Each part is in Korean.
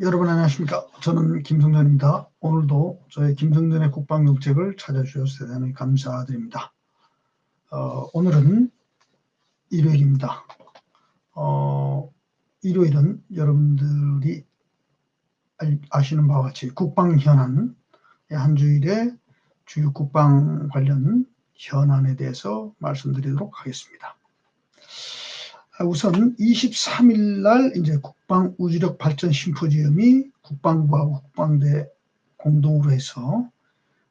여러분 안녕하십니까. 저는 김성전입니다. 오늘도 저의 김성전의 국방정책을 찾아주셔서 대단히 감사드립니다. 어, 오늘은 일요일입니다. 어, 일요일은 여러분들이 알- 아시는 바와 같이 국방 현안, 한 주일의 주요 국방 관련 현안에 대해서 말씀드리도록 하겠습니다. 아, 우선 23일 날 이제 국방 우주력 발전 심포지엄이 국방부와 국방대 공동으로 해서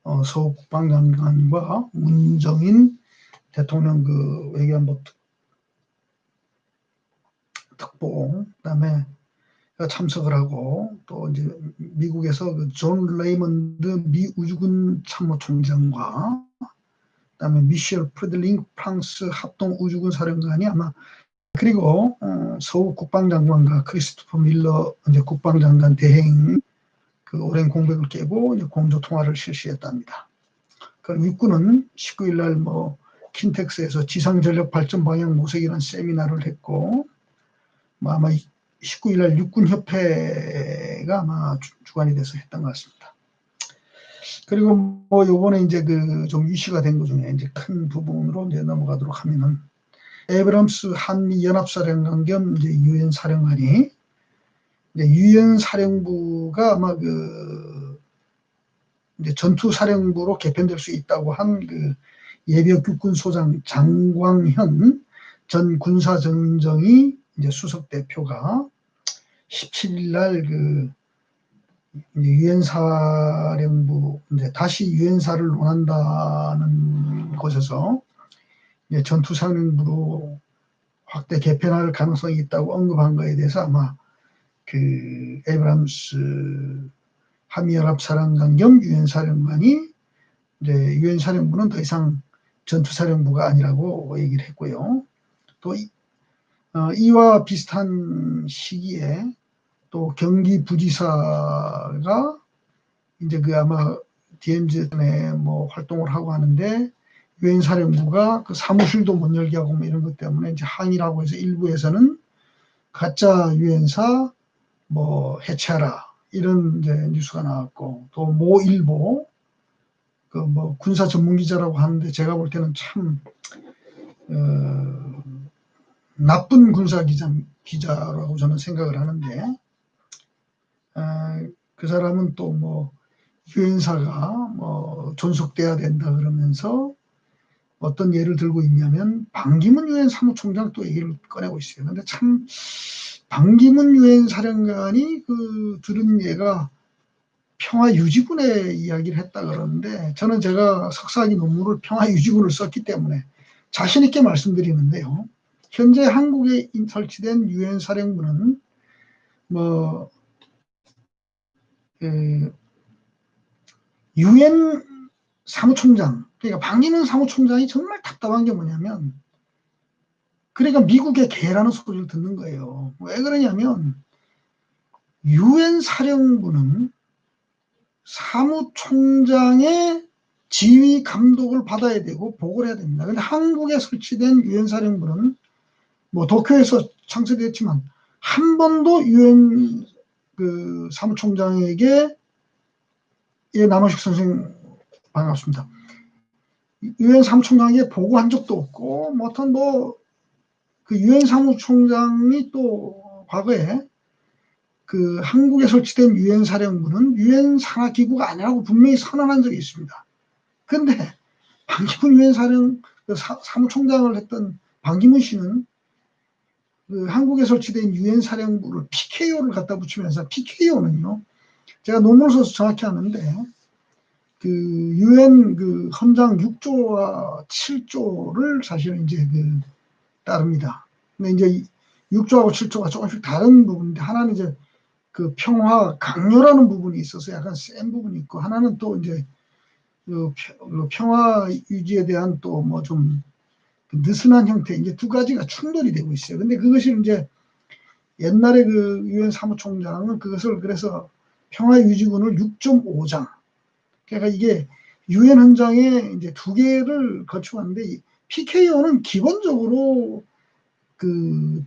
어, 서욱 국방장관과 문정인 대통령 그 외교안보 특- 특보 그다음에 참석을 하고 또 이제 미국에서 그 존 레이먼드 미 우주군 참모총장과 그다음에 미셸 프레들링 프랑스 합동 우주군 사령관이 아마 그리고 어, 서욱 국방장관과 크리스토퍼 밀러 이제 국방장관 대행 그 오랜 공백을 깨고 이제 공조 통화를 실시했답니다. 그 육군은 19일 날뭐 킨텍스에서 지상 전력 발전 방향 모색이라는 세미나를 했고 뭐 아마 19일 날 육군 협회가 아마 주- 주관이 돼서 했던 것 같습니다. 그리고 뭐 요번에 이제 그 좀 이슈가 된 것 중에 이제 큰 부분으로 이제 넘어가도록 하면은 에브람스 한미 연합사령관 겸 이제 유엔 사령관이 이제 유엔 사령부가 아마 그 이제 전투 사령부로 개편될 수 있다고 한 그 예비역 육군 소장 장광현 전 군사정정이 이제 수석 대표가 17일 날그 유엔 사령부 이제 다시 유엔사를 논한다는 곳에서 전투 사령부로 확대 개편할 가능성이 있다고 언급한 거에 대해서 아마 그 에브람스 한미연합 사령관 겸 유엔 사령관이 이제 유엔 사령부는 더 이상 전투 사령부가 아니라고 얘기를 했고요. 또 이, 어, 이와 비슷한 시기에 또 경기 부지사가 이제 그 아마 DMZ에 뭐 활동을 하고 하는데 유엔 사령부가 그 사무실도 못 열게 하고 뭐 이런 것 때문에 이제 항의라고 해서 일부에서는 가짜 유엔사 뭐 해체하라 이런 이제 뉴스가 나왔고 또 모 일보 그 뭐 군사 전문 기자라고 하는데 제가 볼 때는 참 어, 나쁜 군사 기자 기자라고 저는 생각을 하는데 아, 그 사람은 또뭐 유엔사가 뭐 존속돼야 된다 그러면서 어떤 예를 들고 있냐면 방기문 유엔 사무총장 또 얘기를 꺼내고 있어요. 근데 참 방기문 유엔 사령관이 그 들은 예가 평화 유지군의 이야기를 했다 그러는데 저는 제가 석사학위 논문을 평화 유지군을 썼기 때문에 자신 있게 말씀드리는데요. 현재 한국에 설치된 유엔 사령부는 뭐 그, 유엔 사무총장 그러니까 방기문 사무총장이 정말 답답한 게 뭐냐면 그러니까 미국의 개라는 소리를 듣는 거예요. 왜 그러냐면 유엔 사령부는 사무총장의 지휘 감독을 받아야 되고 보고를 해야 됩니다. 근데 한국에 설치된 유엔 사령부는 뭐 도쿄에서 창설됐지만 한 번도 유엔 그 사무총장에게 예 남원식 선생 반갑습니다. 유엔 사무총장에게 보고한 적도 없고 뭐 어떤 뭐 그 유엔 사무총장이 또 과거에 그 한국에 설치된 유엔 사령부는 유엔 산하 기구가 아니라고 분명히 선언한 적이 있습니다. 근데 방기문 유엔 사령 그 사, 사무총장을 했던 방기문 씨는 그 한국에 설치된 유엔 사령부를 PKO를 갖다 붙이면서 PKO는요. 제가 논문을 써서 정확히 아는데 그 유엔 그 헌장 6조와 7조를 사실은 이제 그 따릅니다. 근데 이제 6조하고 7조가 조금씩 다른 부분인데 하나는 이제 그 평화 강요라는 부분이 있어서 약간 센 부분이 있고 하나는 또 이제 그 평화 유지에 대한 또 뭐 좀 느슨한 형태 이제 두 가지가 충돌이 되고 있어요. 근데 그것이 이제 옛날에 그 유엔 사무총장은 그것을 그래서 평화 유지군을 6.5장 그러니까 이게 유엔 헌장에 이제 두 개를 거쳐왔는데 PKO는 기본적으로 그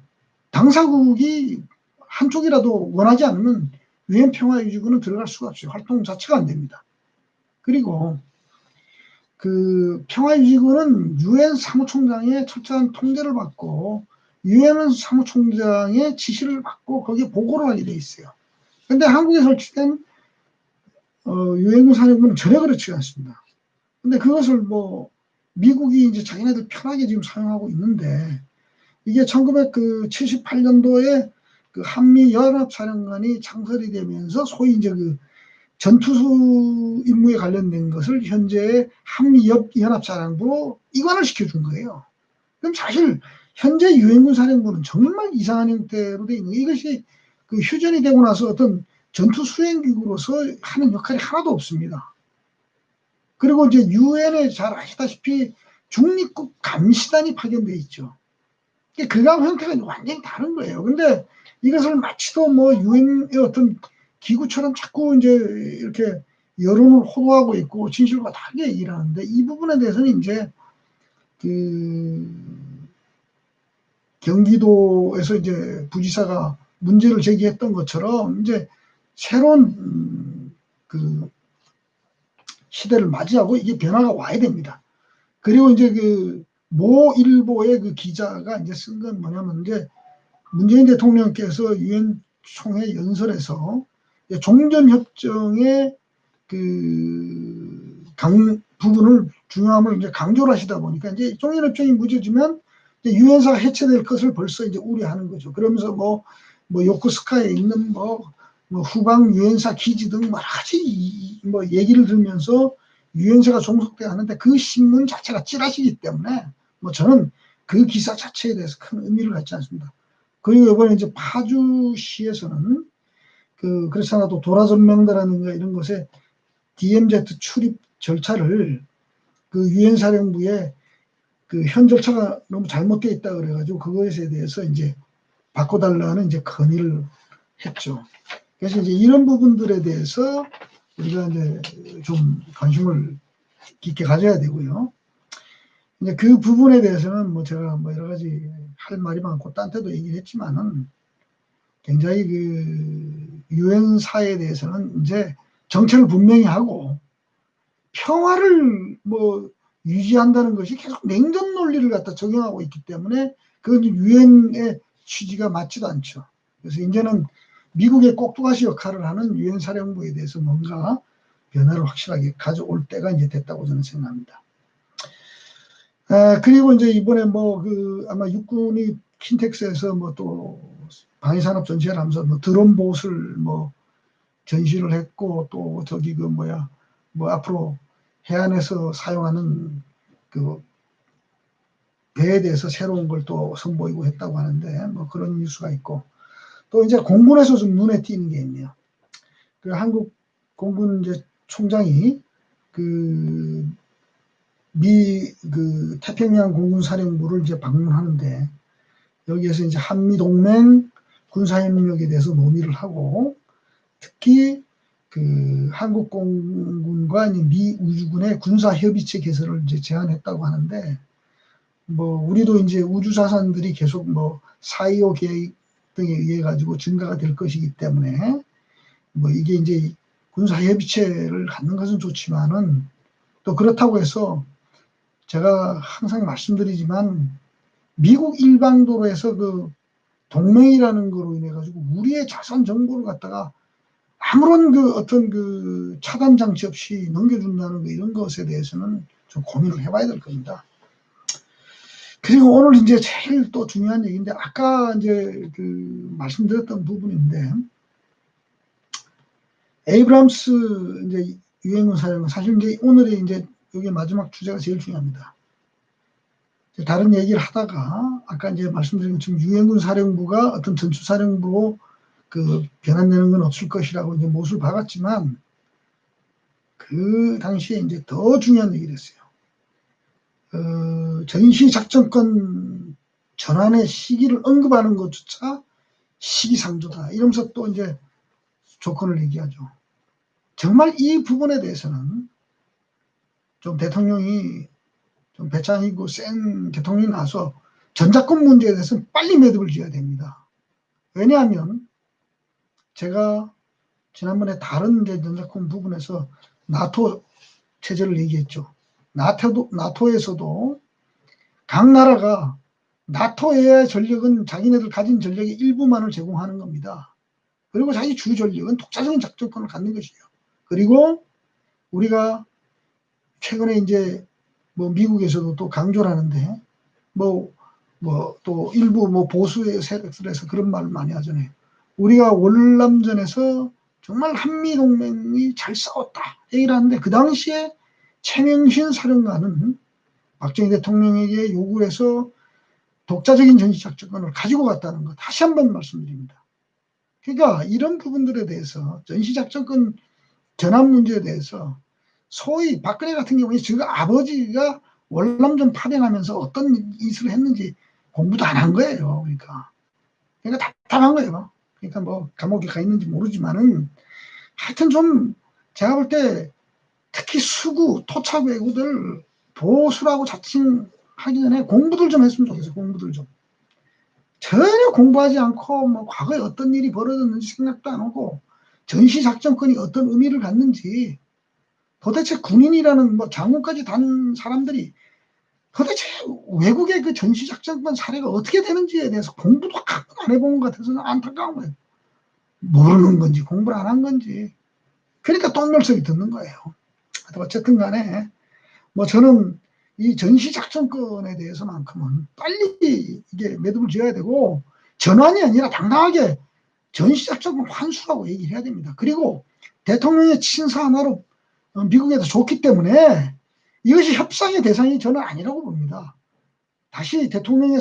당사국이 한쪽이라도 원하지 않으면 유엔 평화유지군은 들어갈 수가 없어요. 활동 자체가 안 됩니다. 그리고 그 평화유지군은 유엔 사무총장의 철저한 통제를 받고 유엔 사무총장의 지시를 받고 거기에 보고를 하게 돼 있어요. 근데 한국에 설치된 어, 유엔군 사령부는 전혀 그렇지 않습니다. 근데 그것을 뭐 미국이 이제 자기네들 편하게 지금 사용하고 있는데 이게 1978년도에 그 한미 연합사령관이 창설이 되면서 소위 이제 그 전투수 임무에 관련된 것을 현재 한미 연합사령부로 이관을 시켜준 거예요. 그럼 사실 현재 유엔군 사령부는 정말 이상한 형태로 돼 있는 이것이 그 휴전이 되고 나서 어떤 전투 수행기구로서 하는 역할이 하나도 없습니다. 그리고 이제 유엔에 잘 아시다시피 중립국 감시단이 파견돼 있죠. 그감 형태가 완전히 다른 거예요. 근데 이것을 마치도 뭐 유엔의 어떤 기구처럼 자꾸 이제 이렇게 여론을 호도하고 있고 진실과 다르게 일하는데 이 부분에 대해서는 이제 그 경기도에서 이제 부지사가 문제를 제기했던 것처럼 이제 새로운 그 시대를 맞이하고 이게 변화가 와야 됩니다. 그리고 이제 그 모 일보의 그 기자가 이제 쓴 건 뭐냐면 이제 문재인 대통령께서 유엔 총회 연설에서 종전 협정의 그 강, 부분을 중요함을 이제 강조를 하시다 보니까 이제 종전 협정이 무죄지면 유엔사가 해체될 것을 벌써 이제 우려하는 거죠. 그러면서 뭐, 뭐 요코스카에 있는 뭐, 뭐 후방 유엔사 기지 등 여러 가지 뭐 얘기를 들으면서 유엔사가 종속돼 하는데 그 신문 자체가 찌라시기 때문에 뭐 저는 그 기사 자체에 대해서 큰 의미를 갖지 않습니다. 그리고 이번에 이제 파주시에서는 그 그렇지 않아도 도라전명대라는가 이런 것에 DMZ 출입 절차를 그 유엔 사령부에 그 현 절차가 너무 잘못되어 있다 그래가지고 그것에 대해서 이제 바꿔달라는 이제 건의를 했죠. 그래서 이제 이런 부분들에 대해서 우리가 이제 좀 관심을 깊게 가져야 되고요. 이제 그 부분에 대해서는 뭐 제가 뭐 여러 가지 할 말이 많고 딴 때도 얘기를 했지만은 굉장히 그 유엔사에 대해서는 이제 정책을 분명히 하고 평화를 뭐 유지한다는 것이 계속 냉전 논리를 갖다 적용하고 있기 때문에 그건 유엔의 취지가 맞지도 않죠. 그래서 이제는 미국의 꼭두가시 역할을 하는 유엔 사령부에 대해서 뭔가 변화를 확실하게 가져올 때가 이제 됐다고 저는 생각합니다. 아, 그리고 이제 이번에 뭐 그 아마 육군이 킨텍스에서 뭐 또 방위산업 전시회를 하면서 뭐 드론 보트를 뭐 전시를 했고 또 저기 그 뭐야 뭐 앞으로 해안에서 사용하는 그 배에 대해서 새로운 걸 또 선보이고 했다고 하는데 뭐 그런 뉴스가 있고 또 이제 공군에서 좀 눈에 띄는 게 있네요. 그 한국 공군 이제 총장이 그 미, 그, 태평양 공군 사령부를 이제 방문하는데, 여기에서 이제 한미 동맹 군사협력에 대해서 논의를 하고, 특히 그 한국 공군과 미 우주군의 군사 협의체 개설을 이제 제안했다고 하는데, 뭐, 우리도 이제 우주 자산들이 계속 뭐, 4.25 계획 등에 의해 가지고 증가가 될 것이기 때문에, 뭐, 이게 이제 군사협의체를 갖는 것은 좋지만은, 또 그렇다고 해서 제가 항상 말씀드리지만 미국 일방도로에서 그 동맹이라는 거로 인해 가지고 우리의 자산 정보를 갖다가 아무런 그 어떤 그 차단 장치 없이 넘겨준다는 거 이런 것에 대해서는 좀 고민을 해봐야 될 겁니다. 그리고 오늘 이제 제일 또 중요한 얘기인데 아까 이제 그 말씀드렸던 부분인데 에이브람스 이제 유행군 사령은 사실 이제 오늘이 이제 이게 마지막 주제가 제일 중요합니다. 다른 얘기를 하다가 아까 이제 말씀드린 것처럼 유엔군 사령부가 어떤 전투 사령부로 그 변환되는 건 없을 것이라고 이제 못을 박았지만 그 당시에 이제 더 중요한 얘기를 했어요. 어, 전시작전권 전환의 시기를 언급하는 것조차 시기상조다. 이러면서 또 이제 조건을 얘기하죠. 정말 이 부분에 대해서는 좀 대통령이 좀 배짱이고 센 대통령이 나서 전작권 문제에 대해서 빨리 매듭을 지어야 됩니다. 왜냐하면 제가 지난번에 다른 전작품 부분에서 나토 체제를 얘기했죠. 나토도, 나토에서도 각 나라가 나토의 전력은 자기네들 가진 전력의 일부만을 제공하는 겁니다. 그리고 자기 주 전력은 독자적인 작전권을 갖는 것이에요. 그리고 우리가 최근에 이제 뭐 미국에서도 또 강조를 하는데 뭐 뭐 또 일부 뭐 보수의 세력들에서 그런 말을 많이 하잖아요. 우리가 월남전에서 정말 한미 동맹이 잘 싸웠다 얘기를 하는데 그 당시에 최명신 사령관은 박정희 대통령에게 요구 해서 독자적인 전시작전권을 가지고 갔다는 것 다시 한 번 말씀드립니다. 그러니까 이런 부분들에 대해서 전시작전권 전환 문제에 대해서 소위 박근혜 같은 경우에 지금 아버지가 월남전 파병하면서 어떤 짓을 했는지 공부도 안 한 거예요. 그러니까. 그러니까 답답한 거예요. 그러니까 뭐 감옥에 가 있는지 모르지만은 하여튼 좀 제가 볼 때 특히 수구, 토착 외구들 보수라고 자칭하기 전에 공부들 좀 했으면 좋겠어요. 공부들 좀. 전혀 공부하지 않고 뭐 과거에 어떤 일이 벌어졌는지 생각도 안 하고 전시 작전권이 어떤 의미를 갖는지 도대체 군인이라는 뭐 장군까지 단 사람들이 도대체 외국의 그 전시 작전권 사례가 어떻게 되는지에 대해서 공부도 가끔 안 해본 것 같아서 안타까운 거예요. 모르는 건지 공부를 안 한 건지. 그러니까 똥멸석이 듣는 거예요. 어쨌든 간에 뭐 저는 이 전시작전권에 대해서만큼은 빨리 이게 매듭을 지어야 되고 전환이 아니라 당당하게 전시작전권 환수라고 얘기를 해야 됩니다. 그리고 대통령의 친사 하나로 어, 미국에도 좋기 때문에 이것이 협상의 대상이 저는 아니라고 봅니다. 다시 대통령의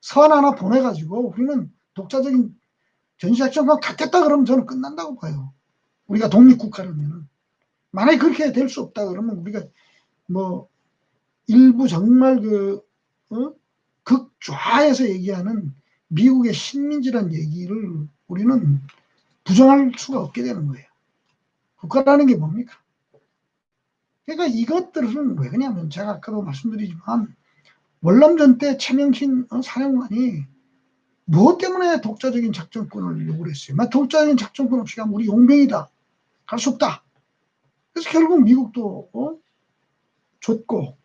서한 하나 보내가지고 우리는 독자적인 전시작전권 갖겠다 그러면 저는 끝난다고 봐요. 우리가 독립국가라면. 만약에 그렇게 될 수 없다 그러면 우리가 뭐 일부 정말 그 어? 극좌에서 얘기하는 미국의 식민지란 얘기를 우리는 부정할 수가 없게 되는 거예요. 국가라는 게 뭡니까? 그러니까 이것들은 왜 그러냐면 제가 아까도 말씀드리지만 월남전 때 최명신 어, 사령관이 무엇 때문에 독자적인 작전권을 요구를 했어요? 독자적인 작전권 없이 가면 우리 용병이다. 갈 수 없다. 그래서 결국 미국도 어? 줬고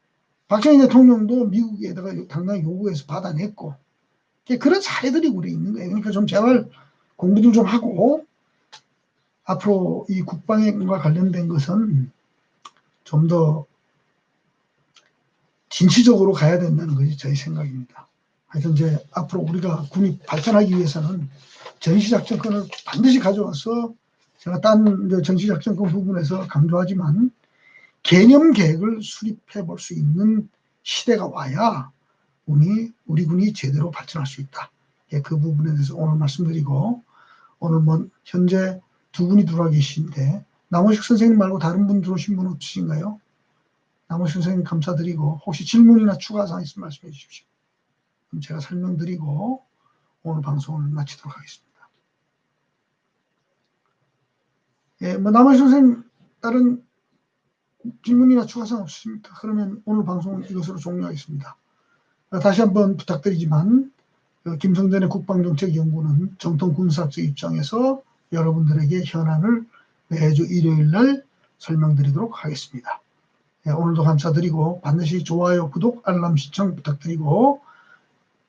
박정희 대통령도 미국에다가 당당히 요구해서 받아냈고 그런 사례들이 우리 있는 거예요. 그러니까 좀 제발 공부도 좀 하고 앞으로 이 국방과 관련된 것은 좀 더 진취적으로 가야 된다는 것이 저희 생각입니다. 하여튼 이제 앞으로 우리가 군이 발전하기 위해서는 전시작전권을 반드시 가져와서 제가 딴 전시작전권 부분에서 강조하지만 개념 계획을 수립해 볼 수 있는 시대가 와야 우리, 우리 군이 제대로 발전할 수 있다. 예, 그 부분에 대해서 오늘 말씀드리고 오늘 뭐 현재 두 분이 들어와 계신데 남호식 선생님 말고 다른 분 들어오신 분 없으신가요? 남호식 선생님 감사드리고 혹시 질문이나 추가 사항 있으면 말씀해 주십시오. 그럼 제가 설명드리고 오늘 방송을 마치도록 하겠습니다. 예, 뭐 남호식 선생님 다른 질문이나 추가사항 없으십니까? 그러면 오늘 방송은 이것으로 종료하겠습니다. 어, 다시 한번 부탁드리지만 그 김성전의 국방정책연구는 정통 군사학적 입장에서 여러분들에게 현안을 매주 일요일 날 설명드리도록 하겠습니다. 네, 오늘도 감사드리고 반드시 좋아요, 구독, 알람 시청 부탁드리고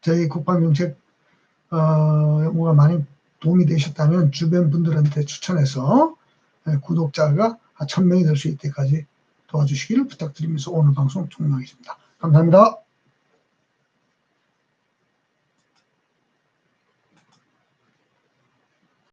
저희 국방정책 어, 연구가 많이 도움이 되셨다면 주변 분들한테 추천해서 네, 구독자가 1000명이 될 수 있을 때까지 도와주시기를 부탁드리면서 오늘 방송 종료하겠습니다. 감사합니다.